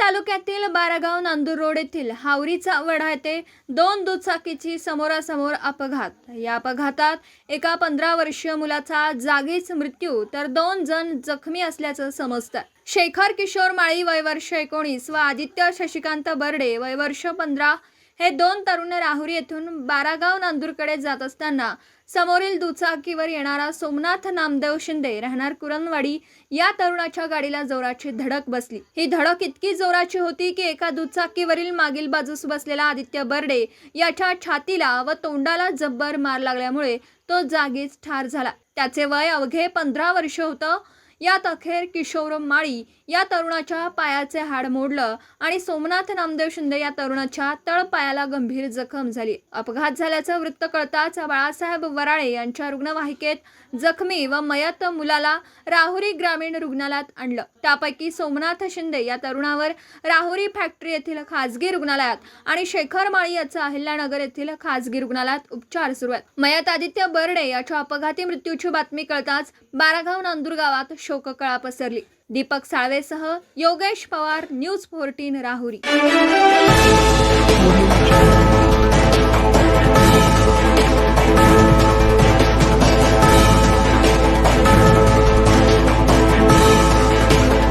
तालुक्यातील बारागाव नांदूर रोड येथील हावरीचा वडा येथे दोन दुचाकीची समोरासमोर अपघात. या अपघातात एका पंधरा वर्षीय मुलाचा जागीच मृत्यू तर दोन जण जखमी असल्याचं समजतं. शेखर किशोर माळी वय वर्ष एकोणीस व आदित्य शशिकांत बर्डे वय वर्ष पंधरा हे दोन तरुण राहुरी येथून बारागाव नांदूरकडे जात असताना समोरील दुचाकीवर येणारा सोमनाथ नामदेव शिंदे राहणार कुरणवाडी या तरुणाच्या गाडीला जोराची धडक बसली. ही धडक इतकी जोराची होती की एका दुचाकीवरील मागील बाजूस बसलेला आदित्य बर्डे याच्या छातीला व तोंडाला जब्बर मार लागल्यामुळे तो जागीच ठार झाला. त्याचे वय अवघे पंधरा वर्ष होतं. यात अखेर किशोर माळी या तरुणाच्या पायाचे हाड मोडलं आणि सोमनाथ नामदेव शिंदे या तरुणाच्या तळपायाला गंभीर जखम झाली. अपघात झाल्याचं वृत्त कळताच बाळासाहेब वराळे यांच्या रुग्णवाहिकेत जखमी व मयत मुलाला राहुरी ग्रामीण रुग्णालयात आणलं. त्यापैकी सोमनाथ शिंदे या तरुणावर राहुरी फॅक्टरी येथील खासगी रुग्णालयात आणि शेखर माळी याचा अहिल्यानगर येथील खासगी रुग्णालयात उपचार सुरू आहेत. मयत आदित्य बर्डे याच्या अपघाती मृत्यूची बातमी कळताच बारागाव नांदूर गावात शोककळा पसरली. दीपक साळवेसह योगेश पवार न्यूज फोर्टीन राहुरी.